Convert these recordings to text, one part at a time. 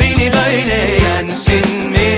beni böyle yensin mi?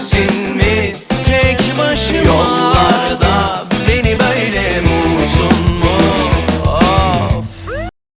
sin